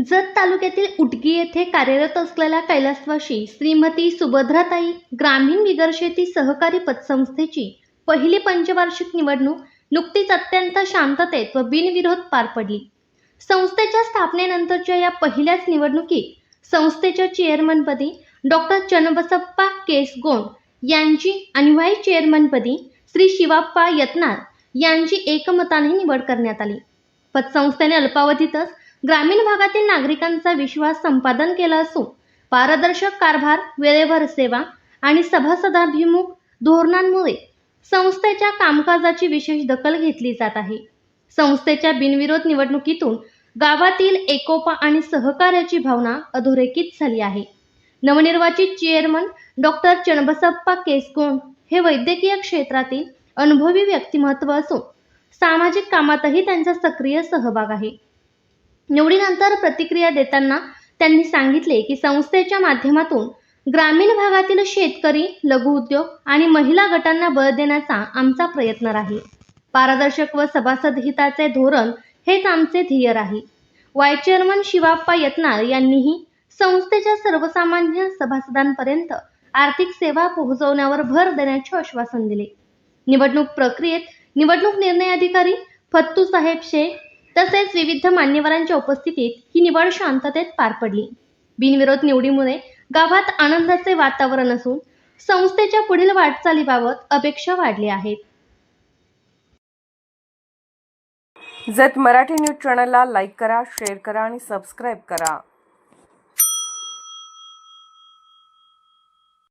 जत तालुक्यातील उटगी येथे कार्यरत असलेल्या कैलासवाशी श्रीमती सुभद्राताई ग्रामीण बिगर शेती सहकारी पतसंस्थेची पहिली पंचवार्षिक निवडणूक नुकतीच अत्यंत शांततेत व बिनविरोध पार पडली. संस्थेच्या स्थापनेनंतरच्या या पहिल्याच निवडणुकीत संस्थेच्या चेअरमनपदी डॉक्टर चन्नबसप्पा केसगोंड यांची आणि व्हाईस चेअरमनपदी श्री शिवाप्पा यत्नार यांची एकमताने निवड करण्यात आली. पतसंस्थेने अल्पावधीतच ग्रामीण भागातील नागरिकांचा विश्वास संपादन केला असून पारदर्शक कारभार वेळेवर सेवा आणि सभासदाभिमुख धोरणांमुळे संस्थेच्या कामकाजाची विशेष दखल घेतली जात आहे. संस्थेच्या बिनविरोध निवडणुकीतून गावातील एकोपा आणि सहकार्याची भावना अधोरेखित झाली आहे. नवनिर्वाचित चेअरमन डॉक्टर चणबसप्पा केसकोण हे वैद्यकीय क्षेत्रातील अनुभवी व्यक्तिमत्व असून सामाजिक कामातही त्यांचा सक्रिय सहभाग आहे. निवडीनंतर प्रतिक्रिया देताना त्यांनी सांगितले की संस्थेच्या माध्यमातून ग्रामीण भागातील शेतकरी लघुउद्योग आणि महिला गटांना बळ देण्याचा आमचा प्रयत्न राहील. पारदर्शक व सभासद हिताचे धोरण हेच आमचे ध्येय राहील. वाय. चेअरमन शिवाप्पा यत्नार यांनीही संस्थेच्या सर्वसामान्य सभासदांपर्यंत आर्थिक सेवा पोहोचवण्यावर भर देण्याचे आश्वासन दिले. निवडणूक प्रक्रियेत निवडणूक निर्णय अधिकारी फत्तू साहेब शेख तसेच विविध मान्यवरांच्या उपस्थितीत ही निवड शांततेत पार पडली. बिनविरोध निवडीमुळे गावात आनंदाचे वातावरण असून संस्थेच्या पुढील वाटचालीबाबत अपेक्षा वाढल्या आहेत. जत मराठी न्यूज चॅनलला लाईक करा शेअर करा आणि सबस्क्राईब करा.